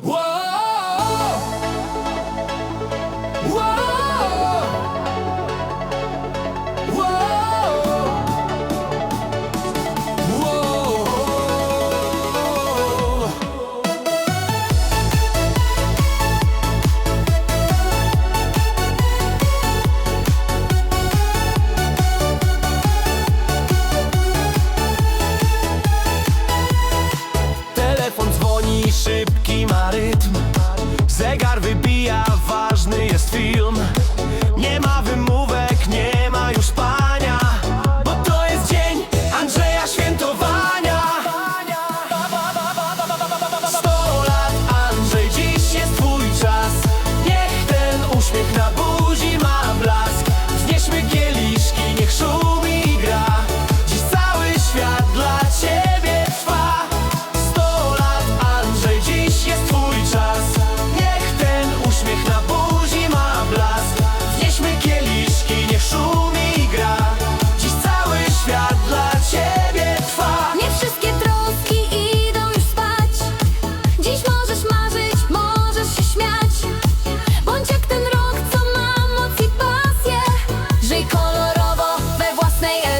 Whoa. Whoa. Whoa.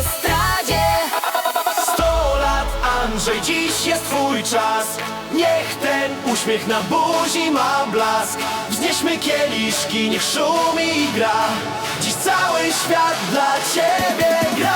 estradzie. Sto lat Andrzej, dziś jest twój czas. Niech ten uśmiech na buzi ma blask. Wznieśmy kieliszki, niech szumi i gra. Dziś cały świat dla ciebie gra.